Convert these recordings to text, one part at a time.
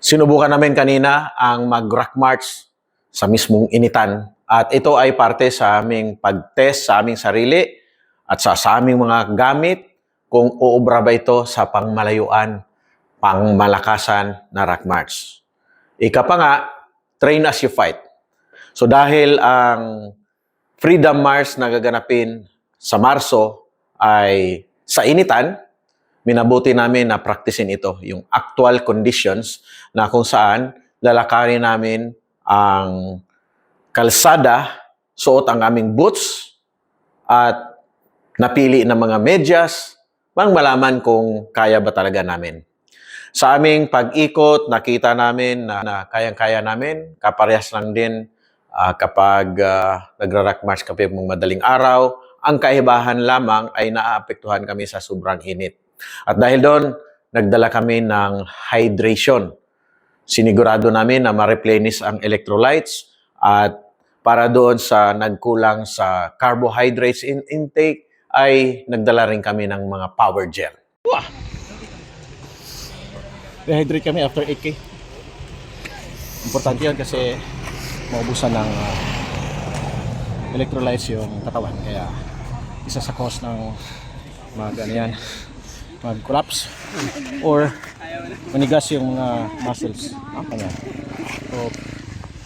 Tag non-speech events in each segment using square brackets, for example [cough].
Sinubukan namin kanina ang mag-rock march sa mismong initan at ito ay parte sa aming pag-test sa aming sarili at sa, sa aming mga gamit kung uubra ba ito sa pangmalayuan, pangmalakasan na rock march. Ika pa nga, train as you fight. So dahil ang Freedom March na gaganapin sa Marso ay sa initan, minabuti namin na praktisin ito, yung actual conditions na kung saan lalakarin namin ang kalsada, suot ang aming boots, at napili ng mga medyas, pang malaman kung kaya ba talaga namin. Sa aming pag-ikot, nakita namin na, na kayang-kaya namin, kaparehas lang din ah, kapag uh, nagra-rock march kami mga madaling araw, ang kaibahan lamang ay naaapektuhan kami sa sobrang init. At dahil doon, nagdala kami ng hydration. Sinigurado namin na ma-replenish ang electrolytes at para doon sa nagkulang sa carbohydrates in intake, ay nagdala rin kami ng mga power gel. Wow! Dehydrate kami after 8K. Importante yun kasi maubusan ng uh, electrolytes yung katawan. Kaya isa sa cause ng mag ano yan, mag-collapse or manigas yung mga muscles. Ah. So,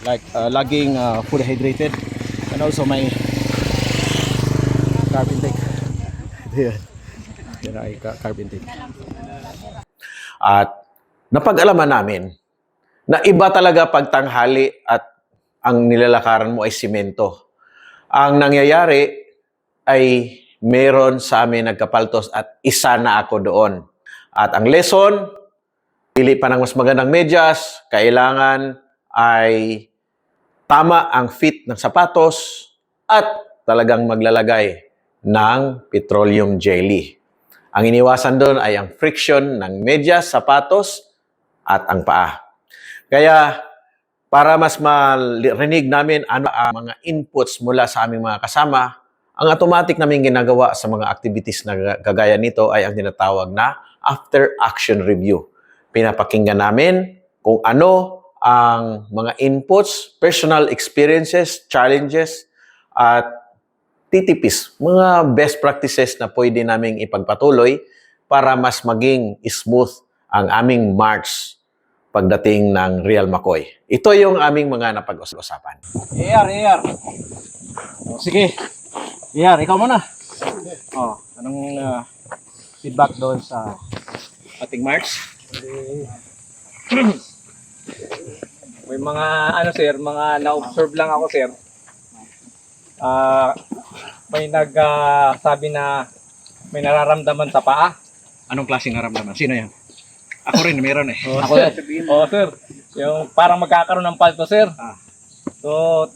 like uh, laging uh, fully hydrated and also may carb intake. Yan. Ay carb intake. At napag-alaman namin na iba talaga pag tanghali at ang nilalakaran mo ay simento. Ang nangyayari ay meron sa amin nagkapaltos at isa na ako doon. At ang lesson, pili pa ng mas magandang medyas, kailangan ay tama ang fit ng sapatos at talagang maglalagay ng petroleum jelly. Ang iniwasan doon ay ang friction ng medyas, sapatos at ang paa. Kaya para mas marinig namin ano ang mga inputs mula sa aming mga kasama, ang automatic namin ginagawa sa mga activities na gagaya nito ay ang tinatawag na after action review. Pinapakinggan namin kung ano ang mga inputs, personal experiences, challenges, at titipis, mga best practices na pwede naming ipagpatuloy para mas maging smooth ang aming march pagdating ng Real McCoy. Ito yung aming mga napag-usapan. AR, AR. Sige. AR, ikaw muna. Oh, anong ah, feedback doon sa ating March? [clears throat] May mga ano sir, mga na-observe lang ako sir. Ah, may nagsabi na may nararamdaman sa paa. Anong klaseng naramdaman? Sino yan? Ako rin, meron eh. [laughs] Oh, ako Oh, sir. Yung parang magkakaroon ng palto, sir. Ah. So,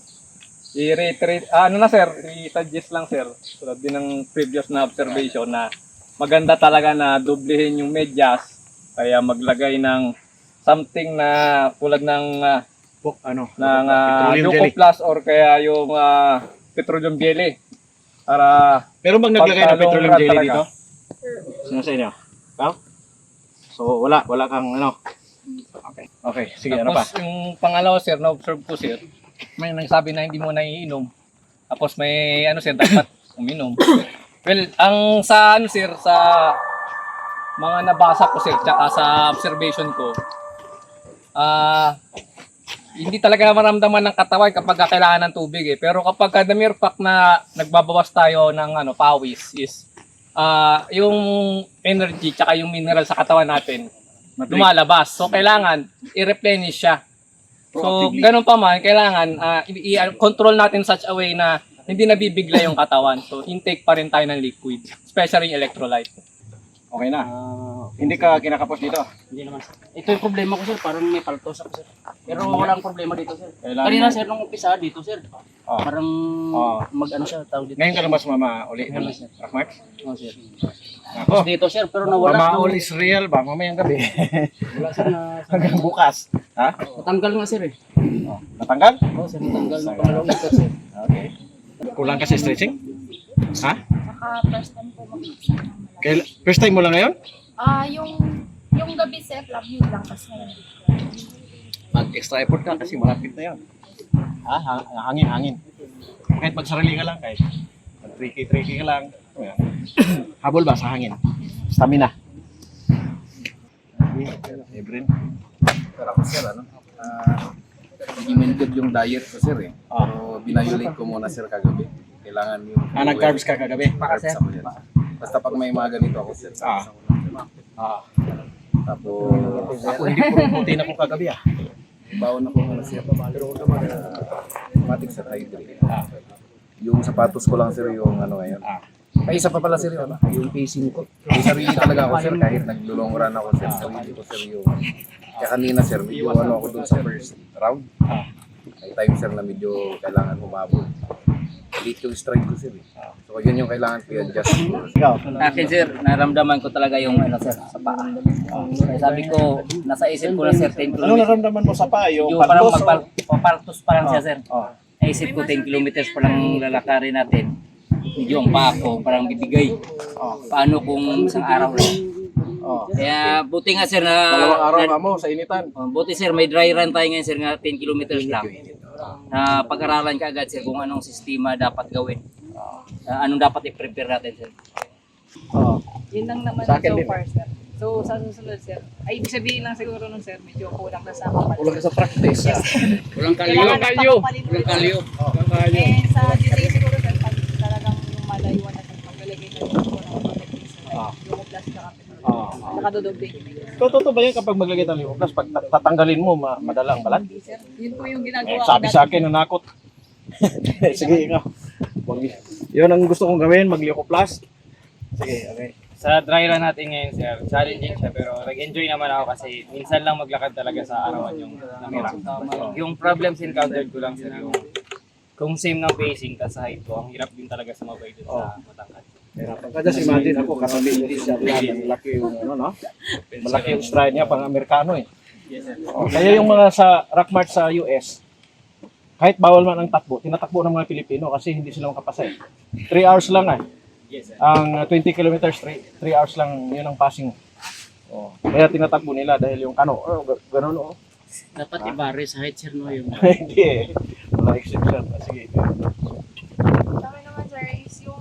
i-reiterate, ah, ano na, sir, i-suggest lang, sir, tulad din ng previous na observation na maganda talaga na doblehin yung medyas, kaya maglagay ng something na tulad ng ah, Pok, ano? ng uh, Petroleum jelly. Plus or kaya yung ah, petroleum jelly para Pero bang naglagay ng petroleum rad jelly talaga. dito? Sino sa inyo? Ikaw? So, wala. Wala kang ano. Okay. Okay. Sige, ano pa? Tapos yung pangalawa sir, na-observe ko sir, may nagsabi na hindi mo naiinom. Tapos may ano sir, dapat uminom. well, ang sa ano sir, sa mga nabasa ko sir, tsaka sa observation ko, ah, hindi talaga maramdaman ng katawan kapag kailangan ng tubig eh. Pero kapag the mere fact na nagbabawas tayo ng ano, pawis is ah yung energy tsaka yung mineral sa katawan natin lumalabas. So, kailangan i-replenish siya. So, ganun pa man, kailangan ah, i- i- control natin such a way na hindi nabibigla yung katawan. So, intake pa rin tayo ng liquid, especially yung electrolyte. Okay na. Hindi ka kinakapos dito. Hindi naman sir. Ito yung problema ko sir, parang may paltos ako sir. Pero walang problema dito sir. Kailangan Kanina mo- sir, nung umpisa dito sir, Oh. parang Oh. mag ano siya, tawag dito. Ngayon ka mas mama uli ng Ngayon, sir. rock march? Oh, sir. Ako. Dito sir, pero nawala. Mama uli is real ba? Mamayang gabi. Wala sir na, [laughs] Hanggang bukas. Ha? natanggal nga sir eh. Oh. Natanggal? Oo sir, natanggal ng pangalawang ikot sir. Okay. Kulang ka sa stretching? Ha? Saka first time po mag Kail- first time mo lang ngayon? Ah, yung yung gabi set love you lang kasi ngayon. mag-extra effort ka kasi malapit na yan. Ha? Ha- Hangin, hangin. Kahit magsarili ka lang, kahit mag-tricky-tricky ka lang. [coughs] Habol ba sa hangin? Stamina. Ebrin. Pero ako sir, ano? Ah, i-maintain yung diet ko sir eh. Pero binayulate ko muna sir kagabi. Kailangan yung... Ah, nag-carbs ka kagabi? Carbs ako yan. Basta pag may mga ganito ako sir, Ah. sa ako Ah. Tapos, Ako hindi puro protein ako kagabi ah. baon ako muna sir. Pero uh, matik sir, hydrate. Yung sapatos ko lang sir yung ano ngayon. Ah. Ay, isa pa pala sir yung, ano, yung pacing ko. Yung sarili talaga ako sir, kahit nag-long run ako sir, sarili ko sir yung... Kaya kanina sir, medyo ano ako dun sa first round. May time sir na medyo kailangan humabol. Late yung strike ko sir eh. So yun yung kailangan ko i-adjust. Ikaw? Akin sir, naramdaman ko talaga yung ano sir, sa paa. Kaya sabi ko, nasa isip ko na sir, 10 Ano kilometers. naramdaman mo sa paa? Yung Yung parang paltos? magpal- papaltos pa lang siya sir. Oh. Naisip ko 10 kilometers pa lang lalakarin natin. Medyo ang paa ko, parang bibigay. Paano kung isang araw lang. Oh. Kaya buti nga sir na, Dalawang araw na- ka mo sa initan. Oh, buti sir, may dry run tayo ngayon sir nga 10 kilometers lang. Na pag-aralan ka agad sir kung anong sistema dapat gawin. Ah, anong dapat i-prepare natin sir. Oh. Yun lang naman Sa akin so din. far, sir. So, sa susunod, sir. Ay, ibig sabihin lang siguro nun, sir, medyo kulang na sa kapal. Kulang ka sa practice. ah. Walang Kailangan kalyo. Walang kalyo. Eh, sa delay siguro, sir, pag talagang yung malayuan na sir, paglalagay na yung kulang ng Ah. yung plus ka kapit. Ah. Nakadodoble. So, totoo ba yan kapag maglagay ng lipo plus, pag ta- tatanggalin mo, ma- madala ang balat? Sir, yun po yung Eh, ginagawa ko sabi dati. sa akin, nanakot. [laughs] Sige, ikaw. Wag- Yun ang gusto kong gawin, mag-lipo plus. Sige, okay. Sa dry run natin ngayon, sir, challenging siya pero nag-enjoy naman ako kasi minsan lang maglakad talaga sa arawan yung namira. Yung problems encountered ko lang sir, yung kung same ng pacing tas sa height ko, ang hirap din talaga sumabay dun sa matangkad. Mahirapan ka. Just imagine ako, katabi hindi siya yan. Malaki yung, ano, no? Malaki yung stride niya, pang Amerikano eh. Oh, kaya yung mga sa rock march sa US, kahit bawal man ang takbo, tinatakbo ng mga Pilipino kasi hindi sila makapasa eh. 3 hours lang sir. Ang uh, 20 kilometers, 3 hours lang yun ang passing. Oh, kaya tinatakbo nila dahil yung kano, oh, ga- ganun oh. Dapat sa height sir no yung [laughs] hindi eh. Wala exception. Ah, Sige. Sa akin naman, sir, is yung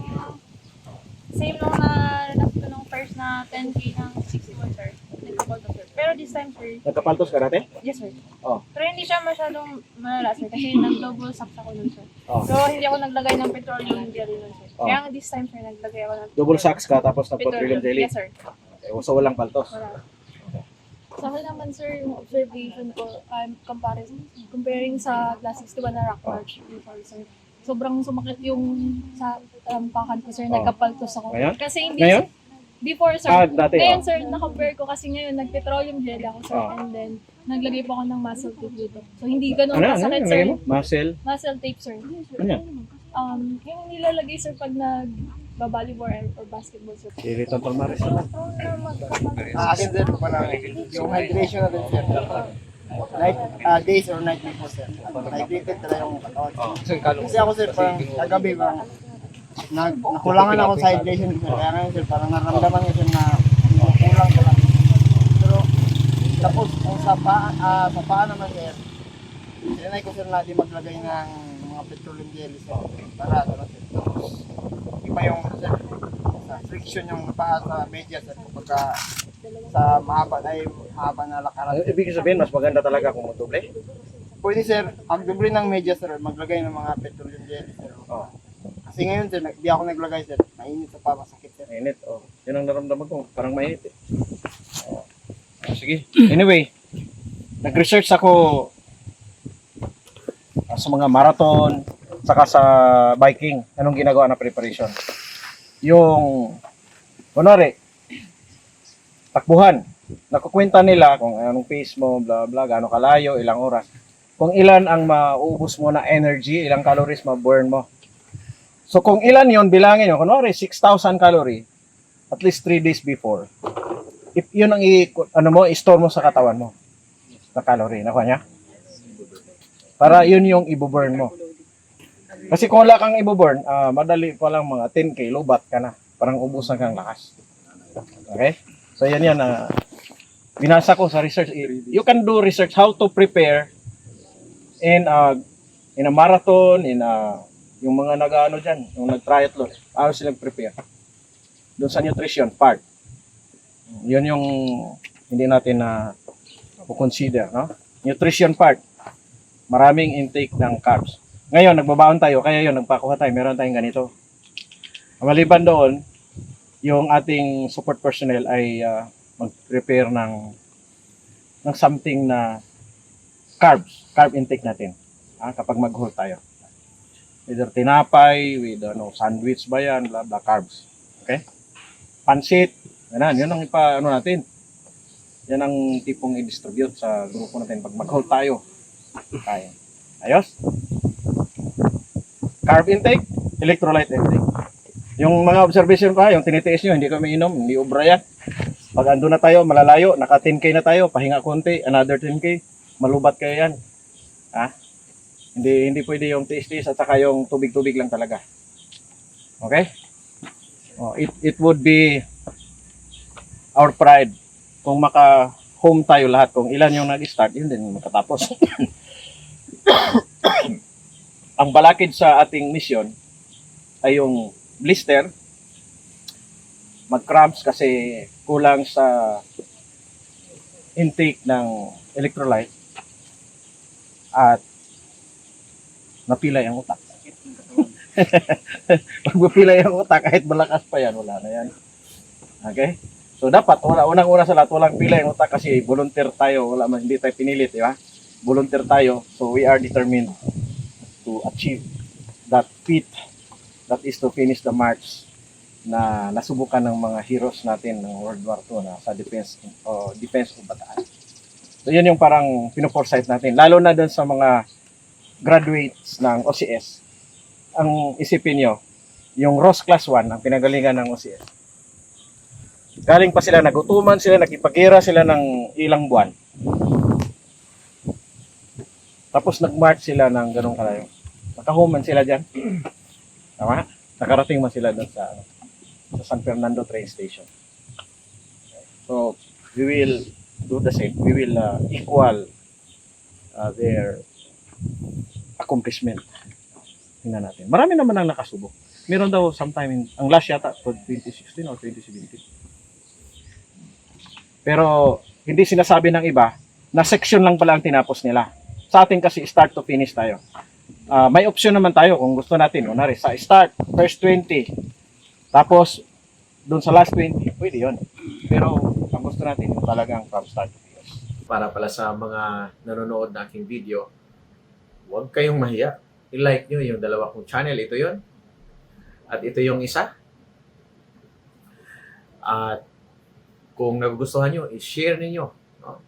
same nung na nanas ko nung first na 10k ng 61, sir. Nagkakal to, sir. Pero this time, sir, Nagkapaltos ka dati? yes, sir. Oh. Pero hindi siya masyadong malala, sir, kasi nag-double socks ako nun, sir. Oh. So, hindi ako naglagay ng petroleum jelly nun, sir. Oh. Kaya nga this time, sir, naglagay ako ng Double socks ka tapos nag-petroleum jelly. Yes, sir. Eh, So walang paltos. Wala. Sa akin naman, sir, yung observation ko, um, comparison, comparing sa last 61 na rock Oh. march before, sir. Sobrang sumakit yung sa um, pakan ko, sir. Oh. Nagkapaltos ako. Ngayon? Kasi hindi, Ngayon? before, sir. Ah, dati, Ngayon, oh. sir, na-compare ko kasi ngayon, nag-petroleum gel ako, sir. Oh. And then, naglagay pa ako ng muscle tape dito. So, hindi ganun Ano? Kasakit, Ano? sir. Ano? Muscle? Muscle tape, sir. Ano yan? Um, yung nilalagay, sir, pag nag volleyball or, or basketball, sir. Kiritan Palmares naman. Ah, akin sir, parang yung hydration natin sir. Night, ah, days or night before sir. Hydrated talaga yung katawan. Kasi ako sir, parang kagabi parang nag, nakulangan ako sa hydration sir. Kaya ngayon sir, parang naramdaman ko sir na kulang ko lang. Pero tapos kung sa paa, ah, sa paa naman sir, sinanay ko sir na di maglagay ng mga petroleum jelly sir. Para ano sir. Tapos iba yung sir, sa friction yung paa sa media sir. Pagka sa mahaba ay mahaba na lakaran. Ano ibig sabihin, mas maganda talaga kung doble? Pwede sir, ang doble ng media sir, maglagay ng mga petroleum jelly sir. Oh. Kasi ngayon sir, di ako naglagay sir. Mainit sa pa, masakit sir. Mainit, oh. Yun ang naramdaman ko, parang mainit eh. Oh. Sige. Anyway, nag-research ako ah, sa mga marathon, saka sa biking, anong ginagawa na preparation. Yung, kunwari, takbuhan. Nakukwenta nila kung anong pace mo, bla bla, gaano kalayo, ilang oras. Kung ilan ang mauubos mo na energy, ilang calories ma-burn mo. So kung ilan yon bilangin nyo, kunwari 6,000 calorie, at least 3 days before, if yun ang i, ano mo, i-store mo sa katawan mo, na calorie, nakuha niya? Para yun yung ibuburn mo. Kasi kung wala kang ibuburn, ah, madali pa lang mga 10k, lobat ka na. Parang ubus na kang lakas. Okay? So yan yan, na binasa ko sa research. You can do research how to prepare in a, in a marathon, in a, yung mga nag-ano dyan, yung nag-triathlon, paano sila prepare? Doon sa nutrition part. Yun yung hindi natin na consider, no? Nutrition part. Maraming intake ng carbs. Ngayon, nagbabaon tayo, kaya yun, nagpakuha tayo, meron tayong ganito. Maliban doon, yung ating support personnel ay ah, mag-prepare ng ng something na carbs, carb intake natin. Ah, kapag mag-hold tayo. Either tinapay, with ano, sandwich ba yan, blah, blah, carbs. Okay? Pansit, ganun, yun ang ipa, ano natin. Yan ang tipong i-distribute sa grupo natin pag mag-hold tayo. Kaya. Ayos? Carb intake, electrolyte intake. Yung mga observation ko ha, yung tinitiis nyo, hindi kami inom, hindi obra yan. Pag ando na tayo, malalayo, naka 10k na tayo, pahinga konti, another 10k, malubat kayo yan. Ha? Hindi hindi pwede yung tiis-tiis at saka yung tubig-tubig lang talaga. Okay? Oh, it it would be our pride kung maka home tayo lahat kung ilan yung nag-start, yun din makatapos. [coughs] Ang balakid sa ating mission ay yung blister, mag-cramps kasi kulang sa intake ng electrolyte at napilay ang utak. [laughs] Pag mapilay ang utak, kahit malakas pa yan, wala na yan. Okay? So dapat, wala, unang-una sa lahat, walang pilay ang utak kasi volunteer tayo, wala man, hindi tayo pinilit, di ba? Volunteer tayo, so we are determined to achieve that feat that is to finish the march na nasubukan ng mga heroes natin ng World War II na sa defense o defense of Bataan. So yun yung parang pino-foresight natin. Lalo na dun sa mga graduates ng OCS. Ang isipin nyo, yung Ross Class 1, ang pinagalingan ng OCS. Galing pa sila, nagutuman sila, nakipagira sila ng ilang buwan. Tapos nag-march sila ng ganong kalayo. Nakahuman sila dyan. [clears throat] Tama? Nakarating man sila doon sa, ano, sa San Fernando train station. So, we will do the same. We will uh, equal uh, their accomplishment. Tingnan natin. Marami naman ang nakasubok. Meron daw sometime in, ang last yata, 2016 or 2017. Pero, hindi sinasabi ng iba na section lang pala ang tinapos nila. Sa atin kasi start to finish tayo. Ah, may option naman tayo kung gusto natin. Unari, sa start, first 20. Tapos, doon sa last 20, pwede yon. Pero, ang gusto natin, yung talagang from start to finish. Para pala sa mga nanonood ng aking video, huwag kayong mahiya. I-like nyo yung dalawa kong channel. Ito yon At ito yung isa. At kung nagugustuhan nyo, i-share ninyo.